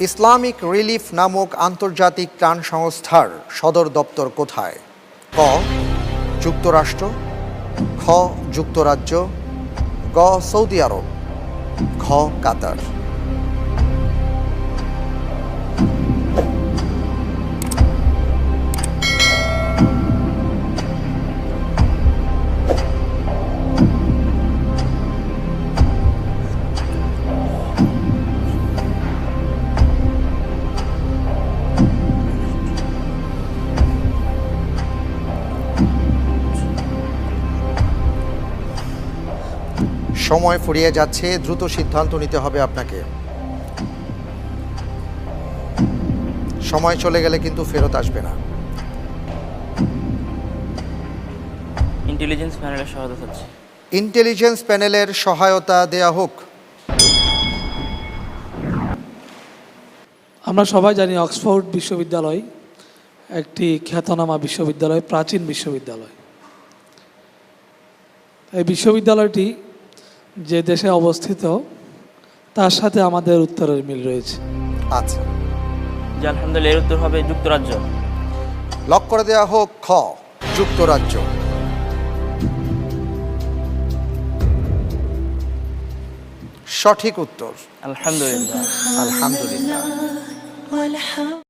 Islamic relief নামক আন্তর্জাতিক ত্রাণ সংস্থার সদর দপ্তর কোথায়? ক, যুক্তরাষ্ট্র, খ, যুক্তরাজ্য, গ, সৌদি আরব খ কাতার। সময় ফুরিয়ে যাচ্ছে দ্রুত সিদ্ধান্ত নিতে হবে আপনাকে। সময় চলে গেলে কিন্তু ফেরত আসবে না। ইন্টেলিজেন্স প্যানেলের সহায়তা চাচ্ছি ইন্টেলিজেন্স প্যানেলের সহায়তা দেয়া হোক। আমরা সবাই জানি অক্সফোর্ড বিশ্ববিদ্যালয় একটি খ্যাতনামা বিশ্ববিদ্যালয় প্রাচীন বিশ্ববিদ্যালয়। এই বিশ্ববিদ্যালয়টি যে দেশে অবস্থিত তার সাথে আমাদের উত্তরের মিল রয়েছে। আচ্ছা। জি আলহামদুলিল্লাহ এর উত্তর হবে যুক্তরাজ্য। লক করে দেয়া হোক খ যুক্তরাজ্য। সঠিক উত্তর। আলহামদুলিল্লাহ। আলহামদুলিল্লাহ